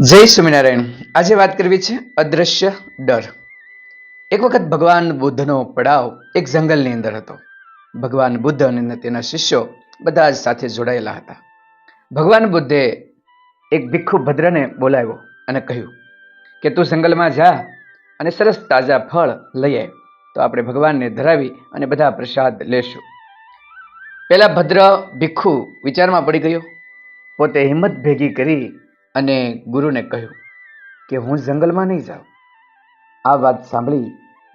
જય સ્વામિનારાયણ. આજે વાત કરવી છે અદ્રશ્ય ડર. એક વખત ભગવાન બુદ્ધનો પડાવ એક જંગલની અંદર હતો. ભગવાન બુદ્ધ અને તેના શિષ્યો બધા જ સાથે જોડાયેલા હતા. ભગવાન બુદ્ધે એક ભિક્ષુ ભદ્રને બોલાવ્યો અને કહ્યું કે તું જંગલમાં જા અને સરસ તાજા ફળ લઈ આવ તો આપણે ભગવાનને ધરાવી અને બધા પ્રસાદ લેશું. પહેલાં ભદ્ર ભિક્ષુ વિચારમાં પડી ગયો. પોતે હિંમત ભેગી કરી અને ગુરુને કહ્યું કે હું જંગલમાં નહીં જાઉં. આ વાત સાંભળી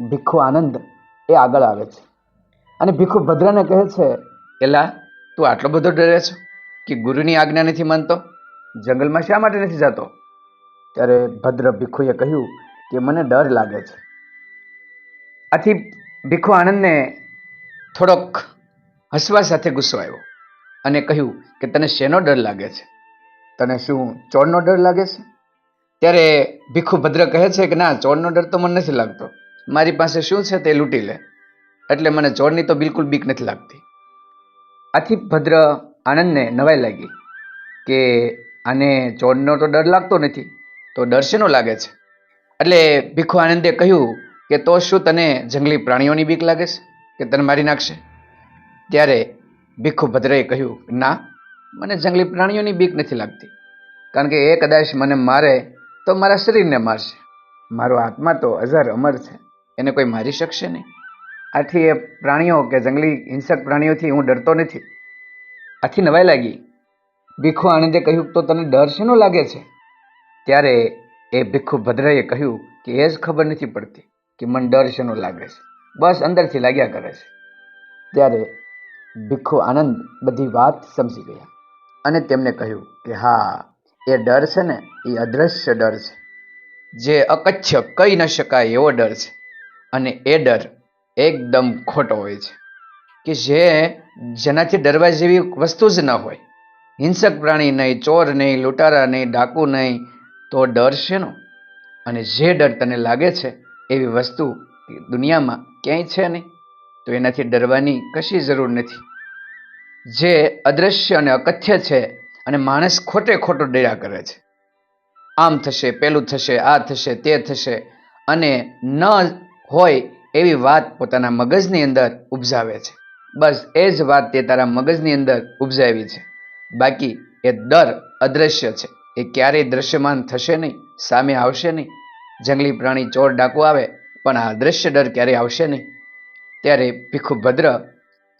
ભીખુ આનંદ એ આગળ આવે છે. અને ભીખુ ભદ્રાને કહે છે, એલા, તું આટલો બધો ડરે છો કે ગુરુની આજ્ઞા નથી માનતો? જંગલમાં શા માટે નથી જતો? ત્યારે ભદ્ર ભીખુએ કહ્યું કે મને ડર લાગે છે. આથી ભીખુ આનંદને થોડોક હસવા સાથે ગુસ્સો આવ્યો અને કહ્યું કે તને શેનો ડર લાગે છે? તને શું ચોરનો ડર લાગે છે? ત્યારે ભીખુ ભદ્ર કહે છે કે ના, ચોરનો ડર તો મને નથી લાગતો. મારી પાસે શું છે તે લૂંટી લે. એટલે મને ચોરની તો બિલકુલ બીક નથી લાગતી. આથી ભદ્ર આનંદને નવાઈ લાગી કે આને ચોરનો તો ડર લાગતો નથી, તો ડર શેનો લાગે છે? એટલે ભીખુ આનંદે કહ્યું કે તો શું તને જંગલી પ્રાણીઓની બીક લાગે છે કે તને મારી નાખશે? ત્યારે ભીખુ ભદ્રએ કહ્યું, ના મને જંગલી પ્રાણીઓની બીક નથી લાગતી. કારણ કે એ કદાચ મને મારે તો મારા શરીરને મારશે. મારો આત્મા તો અઝર અમર છે. એને કોઈ મારી શકશે નહીં. આથી એ પ્રાણીઓ કે જંગલી હિંસક પ્રાણીઓથી હું ડરતો નથી. આથી નવાઈ લાગી. ભીખુ આનંદે કહ્યું, તો તને ડર શેનો લાગે છે? ત્યારે એ ભીખુ ભદ્રએ કહ્યું કે એ જ ખબર નથી પડતી કે મને ડર શેનો લાગે છે. બસ અંદરથી લાગ્યા કરે છે. ત્યારે ભીખુ આનંદ બધી વાત સમજી ગયા. અને તેમને કહ્યું કે, હા, એ ડર છે ને, એ અદ્રશ્ય ડર છે. જે અકચ્છ કહી ન શકાય એવો ડર છે. અને એ ડર એકદમ ખોટો હોય છે. કે જે જેનાથી ડરવા જેવી વસ્તુ જ ન હોય. હિંસક પ્રાણી નહીં, ચોર નહીં, લૂંટારા નહીં, ડાકુ નહીં, તો ડર શેનો? અને જે ડર તને લાગે છે, એવી વસ્તુ દુનિયામાં ક્યાંય છે નહીં. તો એનાથી ડરવાની કશી જરૂર નથી. જે અદ્રશ્ય અને અકથ્ય છે અને માણસ ખોટે ખોટો ડર્યા કરે છે. આમ થશે, પેલું થશે, આ થશે, તે થશે અને ન હોય એવી વાત પોતાના મગજની અંદર ઉપજાવે છે. બસ એ જ વાત તે તારા મગજની અંદર ઉપજાવી છે. બાકી એ ડર અદ્રશ્ય છે. એ ક્યારેય દ્રશ્યમાન થશે નહીં, સામે આવશે નહીં. જંગલી પ્રાણી ચોર ડાકુ આવે, પણ આ અદ્રશ્ય ડર ક્યારેય આવશે નહીં. ત્યારે ભીખુ ભદ્ર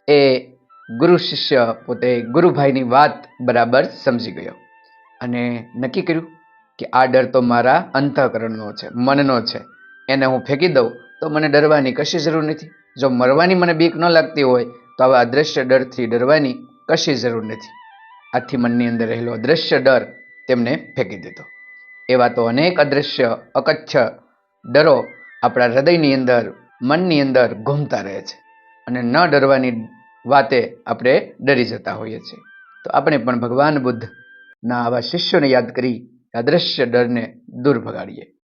એ ગુરુ શિષ્ય પોતે ગુરુભાઈની વાત બરાબર સમજી ગયો. અને નક્કી કર્યું કે આ ડર તો મારા અંતઃકરણનો છે, મનનો છે. એને હું ફેંકી દઉં તો મને ડરવાની કશી જરૂર નથી. જો મરવાની મને બીક ન લાગતી હોય તો આવા અદ્રશ્ય ડરથી ડરવાની કશી જરૂર નથી. આથી મનની અંદર રહેલો અદ્રશ્ય ડર તેમને ફેંકી દીધો. એવા તો અનેક અદ્રશ્ય અકચ્છ ડરો આપણા હૃદયની અંદર, મનની અંદર ઘૂમતા રહે છે. અને ન ડરવાની વાતે આપણે ડરી જતા હોઈએ છીએ. તો આપણે પણ ભગવાન બુદ્ધના આવા શિષ્યોને યાદ કરી અદ્રશ્ય ડરને દૂર ભગાડીએ.